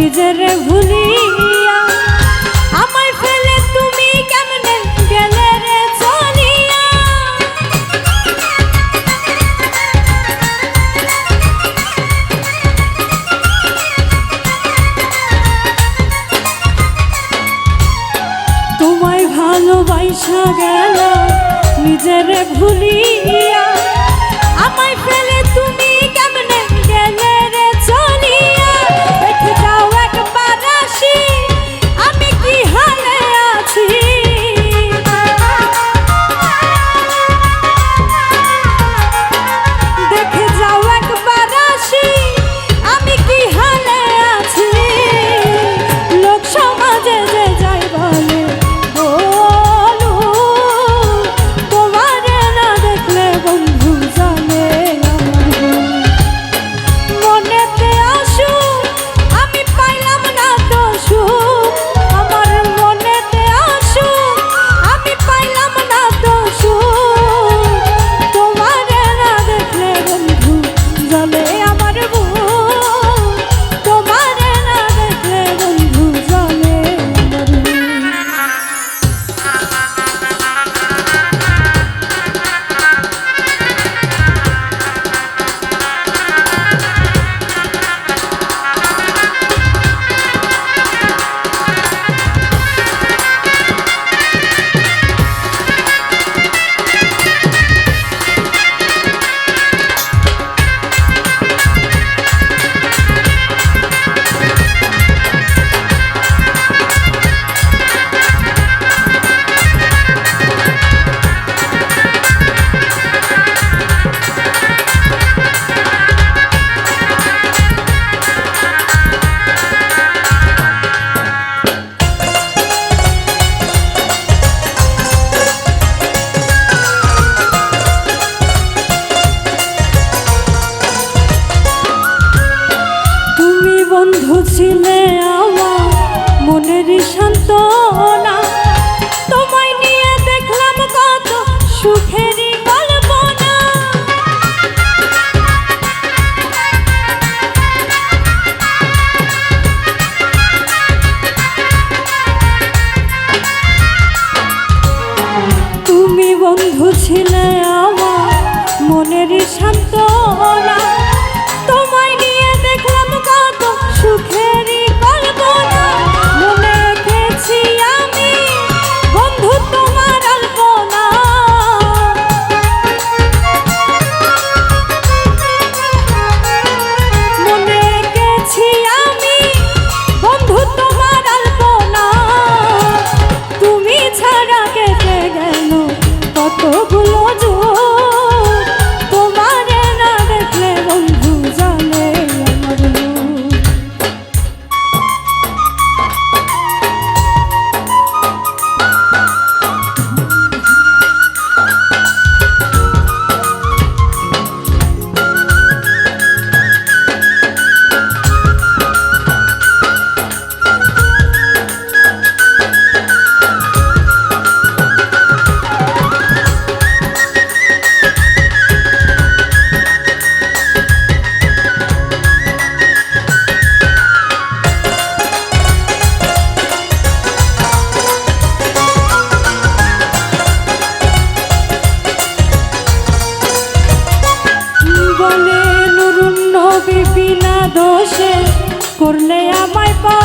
নিজের ভুলিয়া। ফেলে তুমি গেলে রে চলিয়া তোমায় ভালোবাসা গেল, নিজের ভুলিয়া। আমায় ফেলে তুমি বুঝিলে আমার মনের শান্ত বলে নুরুন নবী বিনা দোষে করলে আমায় পা